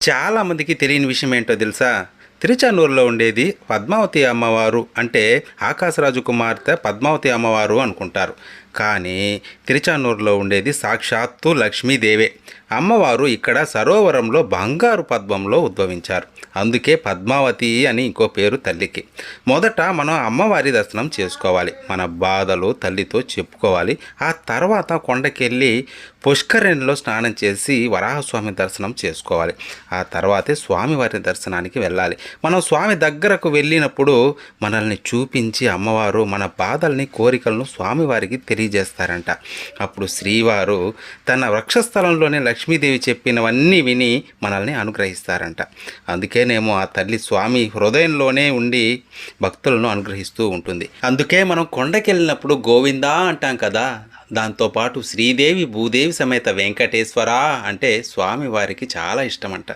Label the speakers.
Speaker 1: చాలామందికి తెలియని విషయం ఏంటో తెలుసా? తిరుచానూరులో ఉండేది పద్మావతి అమ్మవారు అంటే ఆకాశరాజు కుమార్తె పద్మావతి అమ్మవారు అనుకుంటారు. కానీ తిరుచానూరులో ఉండేది సాక్షాత్తు లక్ష్మీదేవే. అమ్మవారు ఇక్కడ సరోవరంలో బంగారు పద్మంలో ఉద్భవించారు. అందుకే పద్మావతి అని ఇంకో పేరు తల్లికి. మొదట మనం అమ్మవారి దర్శనం చేసుకోవాలి. మన బాధలు తల్లితో చెప్పుకోవాలి. ఆ తర్వాత కొండకెళ్ళి పుష్కరిణిలో స్నానం చేసి వరాహస్వామి దర్శనం చేసుకోవాలి. ఆ తర్వాతే స్వామివారి దర్శనానికి వెళ్ళాలి. మనం స్వామి దగ్గరకు వెళ్ళినప్పుడు మనల్ని చూపించి అమ్మవారు మన బాధల్ని కోరికలను స్వామివారికి తెలియజేస్తారంట. అప్పుడు శ్రీవారు తన వృక్షస్థలంలోనే లక్ష్మీదేవి చెప్పినవన్నీ విని మనల్ని అనుగ్రహిస్తారంట. అందుకేనేమో ఆ తల్లి స్వామి హృదయంలోనే ఉండి భక్తులను అనుగ్రహిస్తూ ఉంటుంది. అందుకే మనం కొండకెళ్ళినప్పుడు గోవిందా అంటాం కదా. దాంతోపాటు శ్రీదేవి భూదేవి సమేత వెంకటేశ్వర అంటే స్వామి వారికి చాలా ఇష్టమంట.